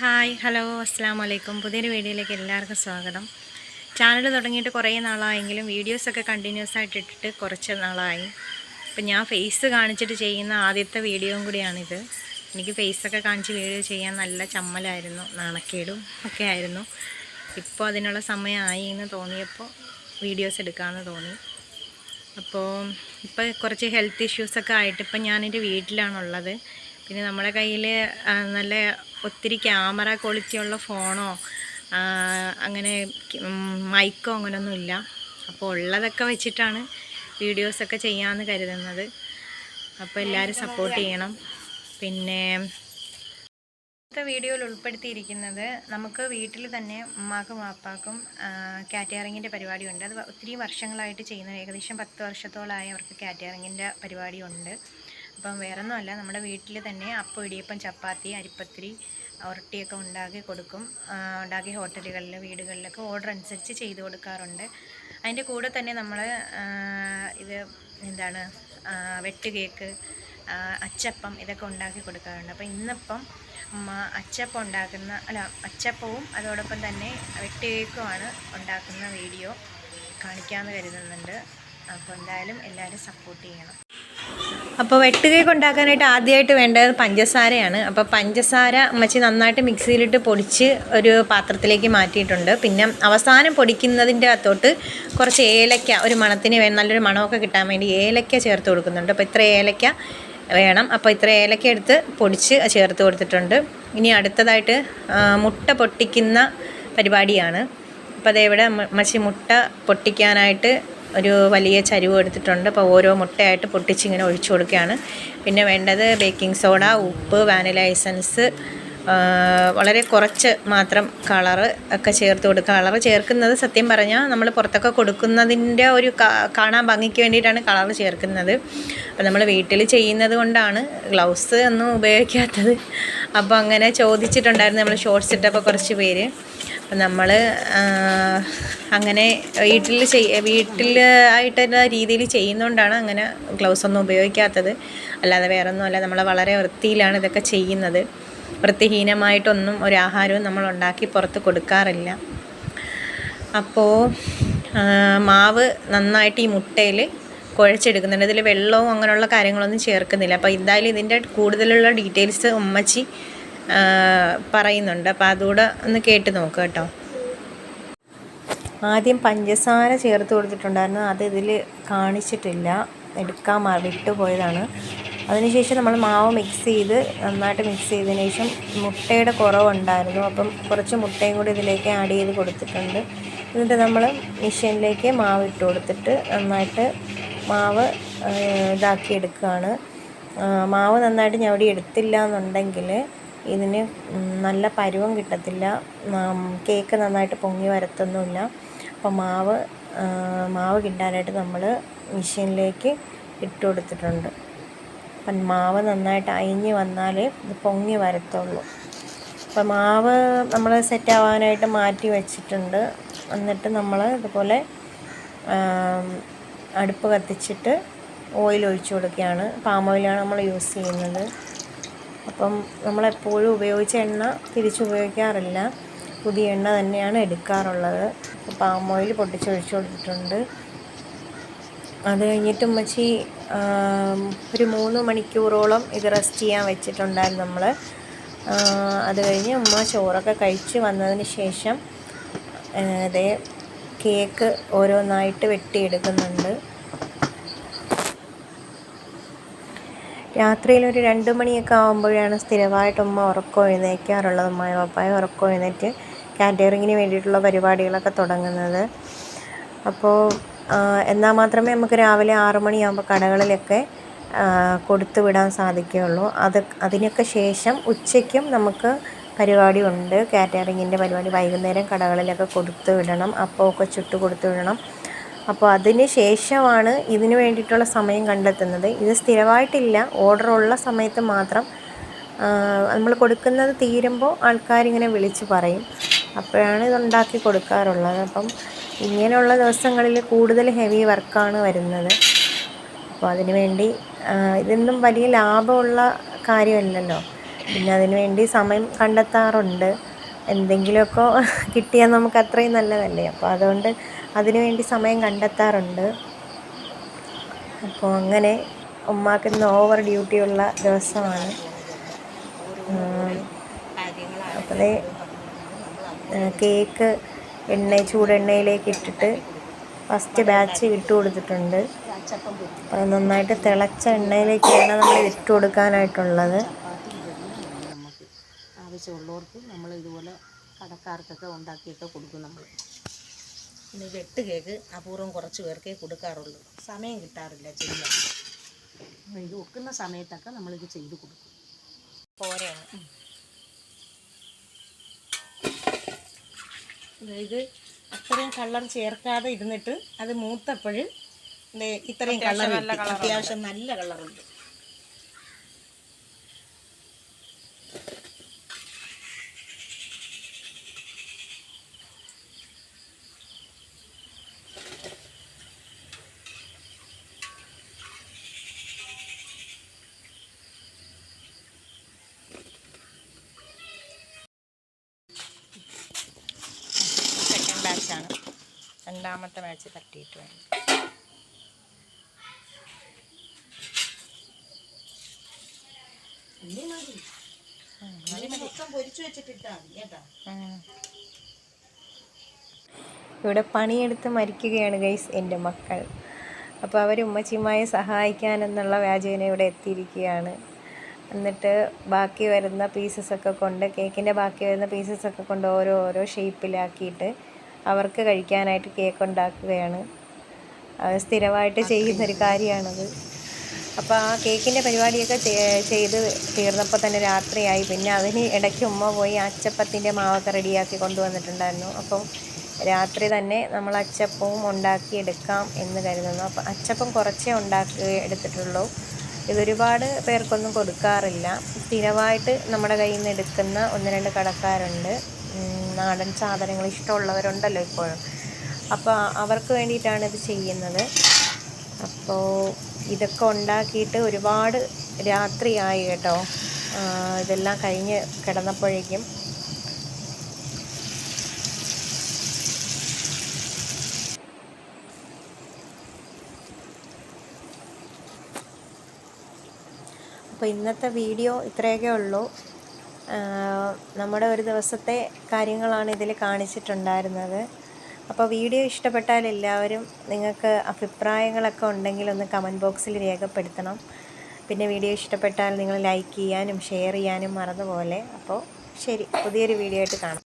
Hi hello അസ്സാം വലൈക്കും പുതിയൊരു വീഡിയോയിലേക്ക് എല്ലാവർക്കും സ്വാഗതം. ചാനൽ തുടങ്ങിയിട്ട് കുറേ നാളായെങ്കിലും വീഡിയോസൊക്കെ കണ്ടിന്യൂസ് ആയിട്ട് ഇട്ടിട്ട് കുറച്ച് നാളായി. അപ്പം ഞാൻ ഫേസ് കാണിച്ചിട്ട് ചെയ്യുന്ന ആദ്യത്തെ വീഡിയോയും കൂടിയാണിത്. എനിക്ക് ഫേസൊക്കെ കാണിച്ച് വീഡിയോ ചെയ്യാൻ നല്ല ചമ്മലായിരുന്നു നാണക്കേടും ഒക്കെ ആയിരുന്നു. ഇപ്പോൾ അതിനുള്ള സമയമായി എന്ന് തോന്നിയപ്പോൾ വീഡിയോസ് എടുക്കാമെന്ന് തോന്നി. അപ്പോൾ ഇപ്പോൾ കുറച്ച് ഹെൽത്ത് ഇഷ്യൂസൊക്കെ ആയിട്ട് ഇപ്പം ഞാനെന്റെ വീട്ടിലാണുള്ളത്. പിന്നെ നമ്മുടെ കയ്യിൽ നല്ല ഒത്തിരി ക്യാമറ ക്വാളിറ്റിയുള്ള ഫോണോ അങ്ങനെ മൈക്കോ അങ്ങനെയൊന്നും ഇല്ല. അപ്പോൾ ഉള്ളതൊക്കെ വെച്ചിട്ടാണ് വീഡിയോസൊക്കെ ചെയ്യാമെന്ന് കരുതുന്നത്. അപ്പോൾ എല്ലാവരും സപ്പോർട്ട് ചെയ്യണം. പിന്നെ ഇന്നത്തെ വീഡിയോയിൽ ഉൾപ്പെടുത്തിയിരിക്കുന്നത് നമുക്ക് വീട്ടിൽ തന്നെ ഉമ്മാക്കും വാപ്പാക്കും കാറ്ററിങ്ങിന്റെ പരിപാടിയുണ്ട്. അത് ഒത്തിരി വർഷങ്ങളായിട്ട് ചെയ്യുന്നത് ഏകദേശം പത്ത് വർഷത്തോളമായി അവർക്ക് കാറ്ററിങ്ങിന്റെ പരിപാടിയുണ്ട്. അപ്പം വേറെ ഒന്നുമല്ല നമ്മുടെ വീട്ടിൽ തന്നെ അപ്പം ഇടിയപ്പം ചപ്പാത്തി അരിപ്പത്തിരി ഉരുട്ടിയൊക്കെ ഉണ്ടാക്കി കൊടുക്കും. ഉണ്ടാക്കി ഹോട്ടലുകളിൽ വീടുകളിലൊക്കെ ഓർഡർ അനുസരിച്ച് ചെയ്ത് കൊടുക്കാറുണ്ട്. അതിന്റെ കൂടെ തന്നെ നമ്മൾ ഇത് എന്താണ് വെട്ട് കേക്ക് അച്ചപ്പം ഇതൊക്കെ ഉണ്ടാക്കി കൊടുക്കാറുണ്ട്. അപ്പോൾ ഇന്നിപ്പം അച്ചപ്പം ഉണ്ടാക്കുന്ന അല്ല അച്ചപ്പവും അതോടൊപ്പം തന്നെ വെട്ട് കേക്കുമാണ് ഉണ്ടാക്കുന്ന വീഡിയോ കാണിക്കാമെന്ന് കരുതുന്നുണ്ട്. അപ്പോൾ എന്തായാലും എല്ലാവരും സപ്പോർട്ട് ചെയ്യണം. അപ്പോൾ വെട്ടുകേക്ക് ഉണ്ടാക്കാനായിട്ട് ആദ്യമായിട്ട് വേണ്ടത് പഞ്ചസാരയാണ്. അപ്പോൾ പഞ്ചസാര അമ്മച്ചി നന്നായിട്ട് മിക്സിയിലിട്ട് പൊടിച്ച് ഒരു പാത്രത്തിലേക്ക് മാറ്റിയിട്ടുണ്ട്. പിന്നെ അവസാനം പൊടിക്കുന്നതിന്റെ അകത്തോട്ട് കുറച്ച് ഏലക്ക ഒരു മണത്തിന് നല്ലൊരു മണമൊക്കെ കിട്ടാൻ വേണ്ടി ഏലക്ക ചേർത്ത് കൊടുക്കുന്നുണ്ട്. അപ്പോൾ ഇത്ര ഏലക്ക വേണം. അപ്പോൾ ഇത്ര ഏലക്ക എടുത്ത് പൊടിച്ച് ചേർത്ത് കൊടുത്തിട്ടുണ്ട്. ഇനി അടുത്തതായിട്ട് മുട്ട പൊട്ടിക്കുന്ന പരിപാടിയാണ്. അപ്പോൾ അതേവിടെ മച്ചി മുട്ട പൊട്ടിക്കാനായിട്ട് ഒരു വലിയ ചരിവ് എടുത്തിട്ടുണ്ട്. അപ്പോൾ ഓരോ മുട്ടയായിട്ട് പൊട്ടിച്ച് ഇങ്ങനെ ഒഴിച്ചു കൊടുക്കുകയാണ്. പിന്നെ വേണ്ടത് ബേക്കിംഗ് സോഡ ഉപ്പ് വാനില എസൻസ് വളരെ കുറച്ച് മാത്രം കളറ് ഒക്കെ ചേർത്ത് കൊടുക്കുക. കളറ് ചേർക്കുന്നത് സത്യം പറഞ്ഞാൽ നമ്മൾ പുറത്തൊക്കെ കൊടുക്കുന്നതിന്റെ ഒരു കാണാൻ ഭംഗിക്ക് വേണ്ടിയിട്ടാണ് കളർ ചേർക്കുന്നത്. അപ്പോൾ നമ്മൾ വീട്ടിൽ ചെയ്യുന്നത് കൊണ്ടാണ്. ഗ്ലൗസ് ഒന്നും ഉപയോഗിക്കാത്തത്. അപ്പോൾ അങ്ങനെ ചോദിച്ചിട്ടുണ്ടായിരുന്നു നമ്മൾ ഷോർട്സ് ഇട്ടപ്പോൾ കുറച്ച് പേര്. അപ്പം നമ്മൾ അങ്ങനെ വീട്ടിൽ ചെയ്യ വീട്ടിൽ ആയിട്ടുള്ള രീതിയിൽ ചെയ്യുന്നതുകൊണ്ടാണ് അങ്ങനെ ഗ്ലൗസ് ഒന്നും ഉപയോഗിക്കാത്തത്. അല്ലാതെ വേറെ ഒന്നുമല്ല നമ്മൾ വളരെ വൃത്തിയിലാണ് ഇതൊക്കെ ചെയ്യുന്നത്. വൃത്തിഹീനമായിട്ടൊന്നും ഒരു ആഹാരവും നമ്മൾ ഉണ്ടാക്കി പുറത്ത് കൊടുക്കാറില്ല. അപ്പോൾ മാവ് നന്നായിട്ട് ഈ മുട്ടയിൽ കുഴച്ചെടുക്കുന്നുണ്ട് ഇതിൽ വെള്ളവും അങ്ങനെയുള്ള കാര്യങ്ങളൊന്നും ചേർക്കുന്നില്ല. അപ്പോൾ എന്തായാലും ഇതിന്റെ കൂടുതലുള്ള ഡീറ്റെയിൽസ് ഉമ്മച്ചി പറയുന്നുണ്ട്. അപ്പോൾ അതുകൂടെ ഒന്ന് കേട്ട് നോക്കുക കേട്ടോ. ആദ്യം പഞ്ചസാര ചേർത്ത് കൊടുത്തിട്ടുണ്ടായിരുന്നു. അത് ഇതിൽ കാണിച്ചിട്ടില്ല. എടുക്കാൻ വിട്ടുപോയതാണ് അതിനുശേഷം നമ്മൾ മാവ് മിക്സ് ചെയ്ത് നന്നായിട്ട് മിക്സ് ചെയ്തതിന് ശേഷം മുട്ടയുടെ കുറവുണ്ടായിരുന്നു. അപ്പം കുറച്ച് മുട്ടയും കൂടി ഇതിലേക്ക് ആഡ് ചെയ്ത് കൊടുത്തിട്ടുണ്ട്. എന്നിട്ട് നമ്മൾ മെഷീനിലേക്ക് മാവ് ഇട്ട് കൊടുത്തിട്ട് നന്നായിട്ട് മാവ് ഇതാക്കി എടുക്കുകയാണ് മാവ് നന്നായിട്ട് ഞവടി എടുത്തില്ല എന്നുണ്ടെങ്കിൽ ഇതിന് നല്ല പരുവം കിട്ടത്തില്ല. കേക്ക് നന്നായിട്ട് പൊങ്ങി വരത്തൊന്നുമില്ല. അപ്പോൾ മാവ് മാവ് കിട്ടാനായിട്ട് നമ്മൾ മെഷീനിലേക്ക് ഇട്ട് കൊടുത്തിട്ടുണ്ട്. അപ്പം മാവ് നന്നായിട്ട് അയിഞ്ഞ് വന്നാലേ ഇത് പൊങ്ങി വരത്തുള്ളൂ. അപ്പം മാവ് നമ്മൾ സെറ്റ് ആവാനായിട്ട് മാറ്റി വെച്ചിട്ടുണ്ട്. എന്നിട്ട് നമ്മൾ ഇതുപോലെ അടുപ്പ് കത്തിച്ചിട്ട് ഓയിൽ ഒഴിച്ചു കൊടുക്കുകയാണ്. പാം ഓയിലാണ് നമ്മൾ യൂസ് ചെയ്യുന്നത്. അപ്പം നമ്മളെപ്പോഴും ഉപയോഗിച്ച എണ്ണ തിരിച്ചുപയോഗിക്കാറില്ല പുതിയ എണ്ണ തന്നെയാണ് എടുക്കാറുള്ളത്. പാം ഓയിൽ പൊട്ടിച്ചൊഴിച്ചു കൊടുത്തിട്ടുണ്ട്. അത് കഴിഞ്ഞിട്ട് ഉമ്മച്ചി ഒരു മൂന്ന് മണിക്കൂറോളം ഇത് റെസ്റ്റ് ചെയ്യാൻ വെച്ചിട്ടുണ്ടായിരുന്നു നമ്മൾ. അത് കഴിഞ്ഞ് ഉമ്മ ചോറൊക്കെ കഴിച്ച് വന്നതിന് ശേഷം ഇതേ കേക്ക് ഓരോന്നായിട്ട് വെട്ടിയെടുക്കുന്നുണ്ട്. രാത്രിയിൽ ഒരു രണ്ട് മണിയൊക്കെ ആകുമ്പോഴാണ് സ്ഥിരമായിട്ട് ഉമ്മ ഉറക്കം എഴുന്നേക്കാറുള്ളത്. ഉമ്മയും പപ്പായും ഉറക്കം എഴുന്നേറ്റ് കാറ്ററിങ്ങിന് വേണ്ടിയിട്ടുള്ള പരിപാടികളൊക്കെ തുടങ്ങുന്നത്. അപ്പോൾ എന്നാൽ മാത്രമേ നമുക്ക് രാവിലെ ആറ് മണിയാകുമ്പോൾ കടകളിലൊക്കെ കൊടുത്തു വിടാൻ സാധിക്കുകയുള്ളൂ. അത് അതിനൊക്കെ ശേഷം ഉച്ചയ്ക്കും നമുക്ക് പരിപാടി ഉണ്ട് കാറ്ററിങ്ങിന്റെ പരിപാടി വൈകുന്നേരം കടകളിലൊക്കെ കൊടുത്തു വിടണം. അപ്പമൊക്കെ ചുട്ട് കൊടുത്തു വിടണം. അപ്പോൾ അതിന് ശേഷമാണ് ഇതിന് വേണ്ടിയിട്ടുള്ള സമയം കണ്ടെത്തുന്നത്. ഇത് സ്ഥിരമായിട്ടില്ല. ഓർഡർ ഉള്ള സമയത്ത് മാത്രം നമ്മൾ കൊടുക്കുന്നത് തീരുമ്പോൾ ആൾക്കാരിങ്ങനെ വിളിച്ച് പറയും. അപ്പോഴാണ് ഇത് ഉണ്ടാക്കി കൊടുക്കാറുള്ളത്. അപ്പം ഇങ്ങനെയുള്ള ദിവസങ്ങളിൽ കൂടുതൽ ഹെവി വർക്കാണ് വരുന്നത്. അപ്പോൾ അതിന് വേണ്ടി ആ, ഇതൊന്നും വലിയ ലാഭമുള്ള കാര്യമല്ലല്ലോ. പിന്നെ അതിനു വേണ്ടി സമയം കണ്ടെത്താറുണ്ട്. എന്തെങ്കിലുമൊക്കെ കിട്ടിയാൽ നമുക്ക് അത്രയും നല്ലതല്ലേ? അപ്പോൾ അതുകൊണ്ട് അതിനു വേണ്ടി സമയം കണ്ടെത്താറുണ്ട്. അപ്പോൾ അങ്ങനെ ഉമ്മാക്ക് ഇന്ന് ഓവർ ഡ്യൂട്ടിയുള്ള ദിവസമാണ്. അപ്പോൾ കേക്ക് എണ്ണ ചൂടെണ്ണയിലേക്ക് ഇട്ടിട്ട് ഫസ്റ്റ് ബാച്ച് ഇട്ട് കൊടുത്തിട്ടുണ്ട്. നന്നായിട്ട് തിളച്ച എണ്ണയിലേക്കാണ് നമ്മൾ ഇട്ട് കൊടുക്കാനായിട്ടുള്ളത് ചപ്പാത്തി ഇതൊന്നും വേണ്ട നമുക്ക് ആവശ്യമുള്ളവർക്ക് നമ്മൾ ഇതുപോലെ കടക്കാർക്കൊക്കെ ഉണ്ടാക്കിയൊക്കെ കൊടുക്കും നമ്മൾ. ഇനി വെട്ട് കേക്ക് അപൂർവം കുറച്ച് പേർക്കേ കൊടുക്കാറുള്ളൂ. സമയം കിട്ടാറില്ല ചെയ്യാൻ. ഇത് ഒക്കുന്ന സമയത്തൊക്കെ നമ്മളിത് ചെയ്ത് കൊടുക്കും. പോരാണ്. ഇത് അത്രയും കളർ ചേർക്കാതെ ഇരുന്നിട്ട് അത് മൂത്തപ്പോൾ ഇത്രയും കളർ അത്യാവശ്യം നല്ല കളറുണ്ട്. രണ്ടാമത്തെ മാച്ച് തട്ടിയിട്ട് വേണം. ഇവിടെ പണിയെടുത്ത് മരിക്കുകയാണ് ഗൈസ് എന്റെ മക്കൾ. അപ്പോൾ അവർ ഉമ്മച്ചിയുമായി സഹായിക്കാനെന്നുള്ള വ്യാജേന ഇവിടെ എത്തിയിരിക്കുകയാണ്. എന്നിട്ട് ബാക്കി വരുന്ന പീസസ് ഒക്കെ കൊണ്ട് കേക്കിന്റെ ബാക്കി വരുന്ന പീസസ് ഒക്കെ കൊണ്ട് ഓരോ ഓരോ ഷേപ്പിലാക്കിയിട്ട് അവർക്ക് കഴിക്കാനായിട്ട് കേക്ക് ഉണ്ടാക്കുകയാണ്. സ്ഥിരമായിട്ട് ചെയ്യുന്നൊരു കാര്യമാണത്. അപ്പോൾ ആ കേക്കിന്റെ പരിപാടിയൊക്കെ ചെയ്ത് തീർന്നപ്പോൾ തന്നെ രാത്രിയായി. പിന്നെ അതിന് ഇടയ്ക്ക് ഉമ്മ പോയി അച്ചപ്പത്തിന്റെ മാവൊക്കെ റെഡിയാക്കി കൊണ്ടുവന്നിട്ടുണ്ടായിരുന്നു. അപ്പം രാത്രി തന്നെ നമ്മൾ അച്ചപ്പവും ഉണ്ടാക്കിയെടുക്കാം എന്ന് കരുതുന്നു. അപ്പം അച്ചപ്പം കുറച്ചേ ഉണ്ടാക്കി എടുത്തിട്ടുള്ളൂ. ഇതൊരുപാട് പേർക്കൊന്നും കൊടുക്കാറില്ല. സ്ഥിരമായിട്ട് നമ്മുടെ കയ്യിൽ നിന്ന് എടുക്കുന്ന ഒന്ന് രണ്ട് കടക്കാരുണ്ട്. നാടൻ സാധനങ്ങൾ ഇഷ്ടമുള്ളവരുണ്ടല്ലോ ഇപ്പോഴും. അപ്പോൾ അവർക്ക് വേണ്ടിയിട്ടാണ് ഇത് ചെയ്യുന്നത്. അപ്പോൾ ഇതൊക്കെ ഉണ്ടാക്കിയിട്ട് ഒരുപാട് രാത്രിയായി കേട്ടോ. ഇതെല്ലാം കഴിഞ്ഞ് കിടന്നപ്പോഴേക്കും. അപ്പോൾ ഇന്നത്തെ വീഡിയോ ഇത്രയൊക്കെ ഉള്ളൂ. നമ്മുടെ ഒരു ദിവസത്തെ കാര്യങ്ങളാണ് ഇതിൽ കാണിച്ചിട്ടുണ്ടായിരുന്നത്. അപ്പോൾ വീഡിയോ ഇഷ്ടപ്പെട്ടാൽ എല്ലാവരും നിങ്ങൾക്ക് അഭിപ്രായങ്ങളൊക്കെ ഉണ്ടെങ്കിൽ ഒന്ന് കമന്റ് ബോക്സിൽ രേഖപ്പെടുത്തണം. പിന്നെ വീഡിയോ ഇഷ്ടപ്പെട്ടാൽ നിങ്ങൾ ലൈക്ക് ചെയ്യാനും ഷെയർ ചെയ്യാനും മറന്നുപോലെ. അപ്പോൾ ശരി പുതിയൊരു വീഡിയോ ആയിട്ട് കാണാം.